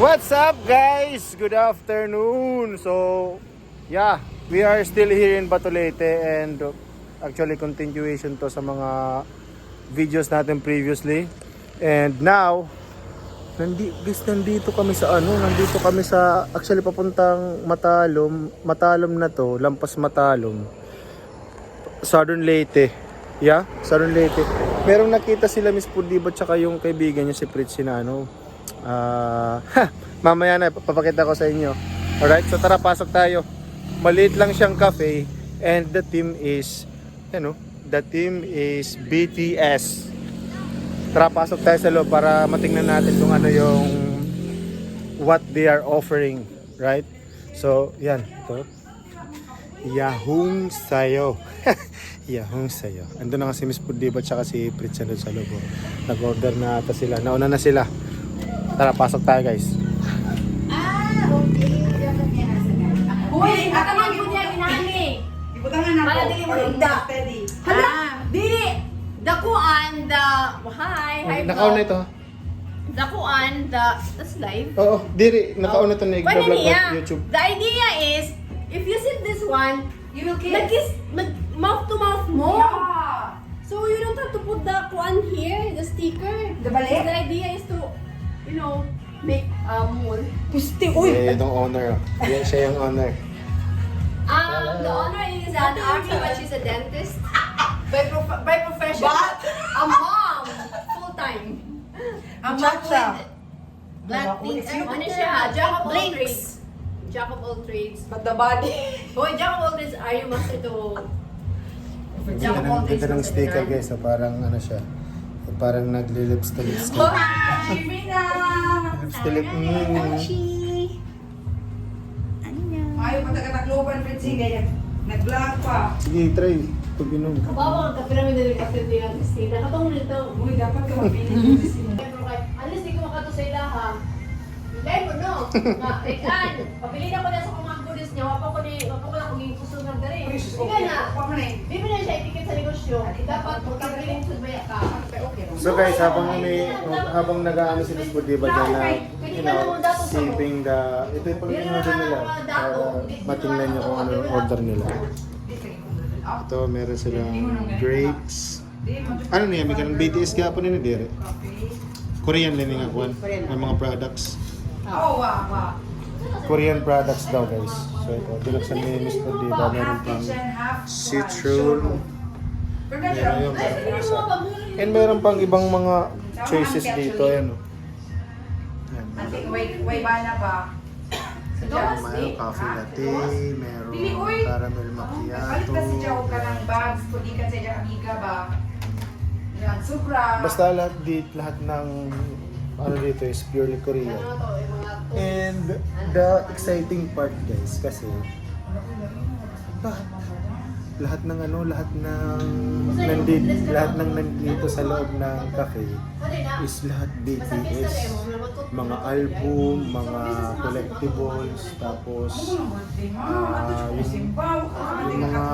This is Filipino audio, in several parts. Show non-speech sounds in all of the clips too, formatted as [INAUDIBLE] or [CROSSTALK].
What's up guys? Good afternoon. So, yeah, we are still here in Batulete and actually continuation to sa mga videos natin previously. And now, nandi, guys, nandito kami sa ano, nandito kami sa actually papuntang Matalom, Matalom na to, lampas Matalom. Southern Leyte. Yeah, Southern Leyte. Merong nakita sila Miss Pudibo tsaka yung kaibigan niya si Pritzy na ano. Ah, ha, mamaya na papakita ko sa inyo. Alright, so tara pasok tayo. Maliit lang siyang cafe and the team is ano, the team is BTS. Tara pasok tayo sa loob para matingnan natin kung ano yung what they are offering, right? So, yan, to. Yahong sayo. [LAUGHS] Yahong sayo. Ando na nga si Miss Pudiba at si Pritz sa loob. oh. Nag-order na ata sila. Nauna na sila. Tara, pasok tayo guys. Uy, at ang mga niya inani. Ibutangan ako. Para dili mo. Steady. Hala, dili. Dakuan the hi, hi Nakauna vlog. ito. Dakuan the that's live. Oo, diri. Nakauna ito na Pwede i-vlog niya. ng YouTube. The idea is if you sip this one, you will kiss. Mag-kiss, mag- mouth to mouth mo. Yeah. So you don't have to put the kuan here, the sticker. The balik? The idea is to, you know, make a mold. Pusti, Eh, itong owner. Yan siya yung owner. Um, the owner is an army, but she's a dentist. By, prof- by profession. What? A mom. Full time. Ang matcha. Black Ano, things. it's Ano you siya? Jack of all trades. Jack of all trades. But the body. Hoy, Jack of all trades, are you master to... Ganda Jack of all ng, trades. ganda ng master sticker guys. So, parang ano siya. Parang naglilips to lips ka. Hi, Rina. Lips to lips. Mm. Ayaw pa taga-takloban, Fritzy. Kaya nag-vlog pa. Sige, try. Pag inom. Kabawa ang kapiramid na rin kasi hindi lang Christina. Katong nito. Uy, dapat ka kahit, [LAUGHS] alis di ko makato sa ilaha. Dahil mo no. [LAUGHS] Nga, Rikan, pabili na ko na sa mga goodies niya. Wapa ko ni, wapa ko na kung yung susunod na rin. Ika na. Bibili na siya itiket sa negosyo. Dapat magkabiling sa baya ka. Okay. So guys, habang may habang nag-aano si Miss Budiba dyan na, you know, sipping the, ito yung pala yung order nila. Para matingnan nyo kung ano yung order nila. Ito, meron silang grapes. Ano niya, may kanang BTS kaya po nila dire. Korean din nga kuwan, may mga products. Oh, wow, wow. Korean products daw guys. So ito, binuksan ni Miss Budiba, meron pang citron, meron yung isa. And meron pang ibang mga choices dito, ayan o. Yan, Anting, way, way bana pa. Meron mayroong coffee latte, meron caramel macchiato. ka si Joe ka ng bags, kung di ka sa dyan amiga ba? Yan, sobra. Basta lahat, di, lahat ng ano dito is purely Korean. And the exciting part guys, kasi lahat, ng ano, lahat ng nandito, lahat ng nandito sa loob ng cafe is lahat BTS. Mga album, mga collectibles, tapos ah, yung, yung mga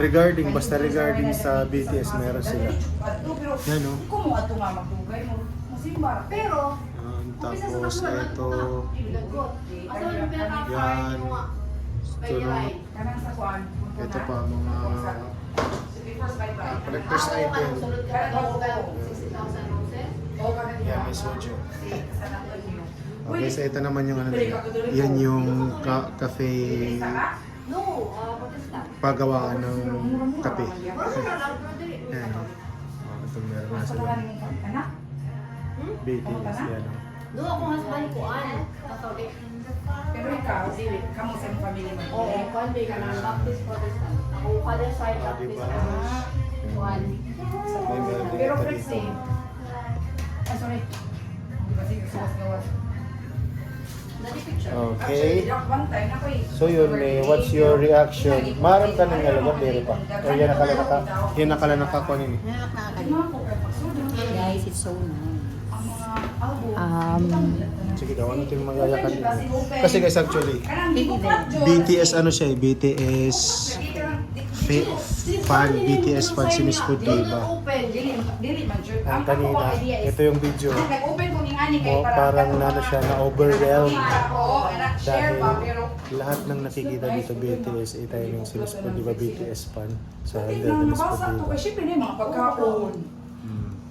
regarding, basta regarding sa BTS meron sila. Yan o. Kung masimba. Pero, Um, tapos ito, Yan. tulong, Kanang sa kuan. ito pa mga ah, collector's item. Yan, may soju. Okay, so ito naman yung ano nila. Yan yung ka- cafe No, uh, protestant. pagawaan ng kape. Yan. Oh, ito meron na sila. BTS yan. oh. No, ako husband ko, ano, Catholic. Pero ikaw, kamu sa family mo. Oo, kwan ba ka na Baptist Protestant. Ako father side Ah, Baptist. meron din Pero dito. ah, sorry. Di ba sige, suwas gawas. Okay. Ako eh. So yun, eh, what's your reaction? Maram ka ng nalagot, dito pa. O yan nakala naka, yan nakala nakakunin eh. Guys, it's so nice. Um, Sige daw, ano ito yung magayakan nila? Kasi guys, actually, di. BTS ano siya eh, BTS fa- fan, BTS fan si Miss Food, diba? John. Ang ako kanina, ito yung video. mo, parang nano siya na overwhelmed. Dahil lahat ng nakikita dito BTS, ay tayo yung si Miss Pod, di ba BTS fan? So, Hindi na, Miss nabasa di to. ba? Kasi syempre na yung mga pagkaon.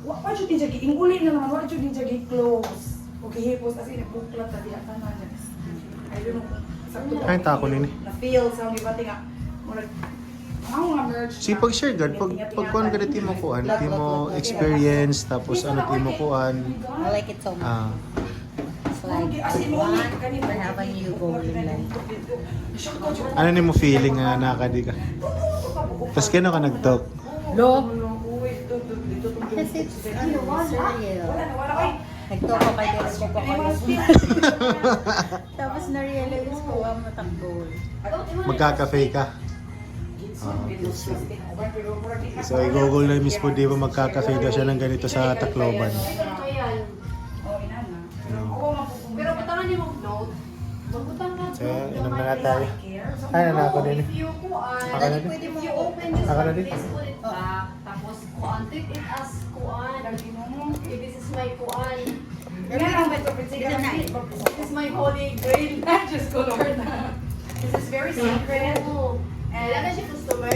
Wa pa jud din jagi inguli na naman wa jud din jagi close. Okay, hipos as in buklat ta di ata na niya. I don't know sakto ba. Ay, tako nini. Na feel sa mga bati nga murag. Si pag share gad pag pag kuan gad ti mo kuan, ti mo experience tapos ano ti mo kuan. I like it so much. Ah, It's like one for having you go in life. ano ni mo feeling nga nakadi ka? Tapos kano ka nag-talk? Lo? Kasi it's ano, surreal. Wala na wala kay. Nagtoko kay Dennis ko pa. [LAUGHS] Tapos na-realize ko ang matakbo. Magka-cafe ka? Ah, So, i-google na yung Miss Pod, di ba magka-cafe daw siya ng ganito sa Tacloban. Oh. Pero patangan niyo mag-note. Magbutang ka. So, inom na nga tayo. Ay, na ako din. Ako na din. Ako na din. Treat it as kuan. Okay, this is my kuan. Lang. This is my holy grail. [LAUGHS] Just ko Lord. This is very. Oo. Eh, wala na siya customer.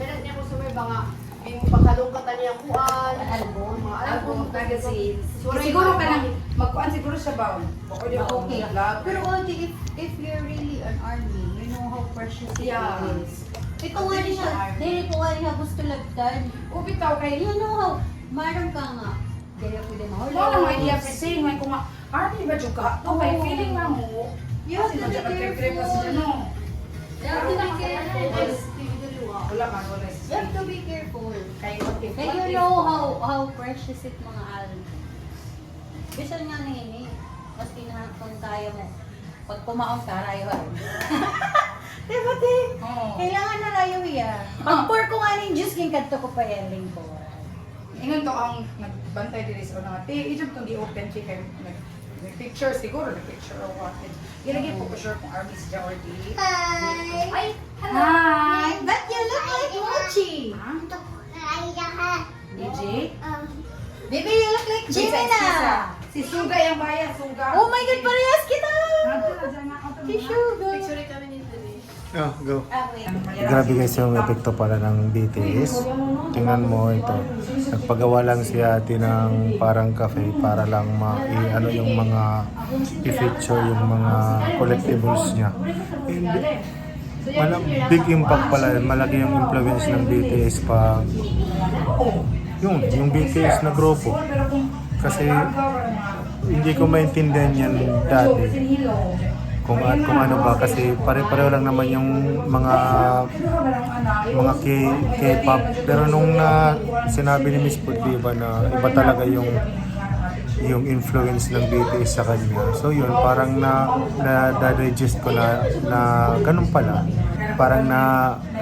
Wala niya customer ba nga yung pagkalungkatan niya kuan, album, mga album, magazines. Siguro ka na, magkuhan siguro siya ba? Di ako Okay. Pero Audie, if, if you're really an army, you know how precious it Yeah. is. Ito nga rin siya, dili ko nga rin gusto lagtan. Ubitaw kay You know how, maram ka nga. Dili ko din mahuli. Wala mo idea pa sing may kuma. Army ba jud ka? To may Oo. feeling na mo. You have to be careful. You have to be careful. Wala man wala. You have to be careful. Kay you know how how precious it mga album. Bisan nga eh. Mas kung kaya mo. Pag kumaon ka, rayo [LAUGHS] Diba te? Oo. Kailangan na rayo yan. Pag pour ko nga ng juice, king kadto ko pa yaling ko. Ingon to ang nagbantay diri sa una. Ti ijud tong gi-open kay kay nag- picture siguro nag picture or what. Ilagay po ko sure kung army si Jordi. Hi! Ay, Hi! But you look like Mochi! Ha? DJ? Baby, you look like Jimmy na! Si Suga yung bayan, Suga. Oh my God, parehas kita! Si Sugar! picture kami. Oh, go. Grabe guys yung epekto pala ng BTS. Tingnan mo ito. Nagpagawa lang si ate ng parang cafe para lang ma ano yung mga i-feature yung mga collectibles niya. And, mala, big impact pala, malaki yung influence ng BTS pa yun, yung BTS na grupo. Kasi hindi ko maintindihan yan dati kung at kung ano ba kasi pare-pareho lang naman yung mga mga K K-pop pero nung na sinabi ni Miss Pud diba na iba talaga yung yung influence ng BTS sa kanya. So yun, parang na na-digest ko na na ganun pala. Parang na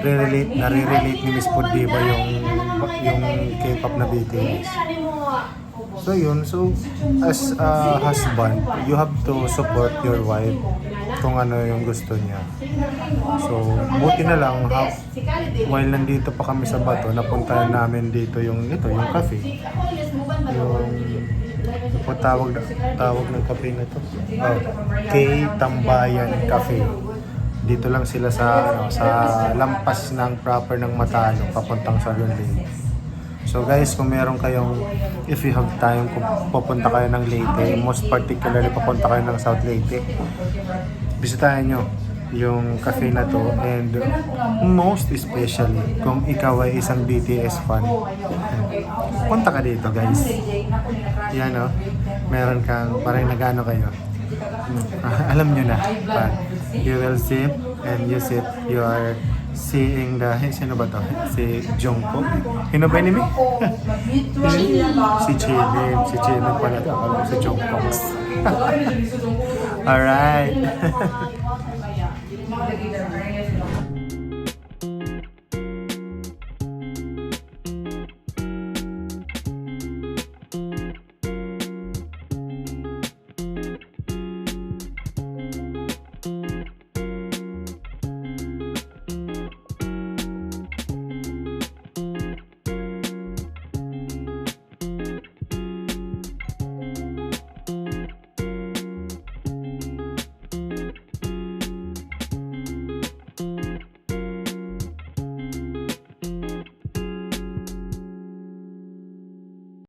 relate na relate ni Miss Pud diba yung yung K-pop na BTS. So yun, so as a husband, you have to support your wife kung ano yung gusto niya. So, buti na lang, ha, while nandito pa kami sa Bato, napunta namin dito yung ito, yung cafe. Yung, po tawag, tawag ng cafe na to? Oh, K Tambayan Cafe. Dito lang sila sa ano, sa lampas ng proper ng Matalo, papuntang sa Leyte. So guys, kung meron kayong, if you have time, kung pupunta kayo ng Leyte, most particularly papunta kayo ng South Leyte, bisitahin nyo yung cafe na to and most especially kung ikaw ay isang BTS fan punta ka dito guys. Yan o meron kang parang nagano kayo. [LAUGHS] Alam nyo na but you will sip and you sip you are seeing the [LAUGHS] sino ba to? Si Jungkook. Sino ba ni si Chilin si Chilin pala to. Akala ko si Jungkook. [LAUGHS] Alright [LAUGHS]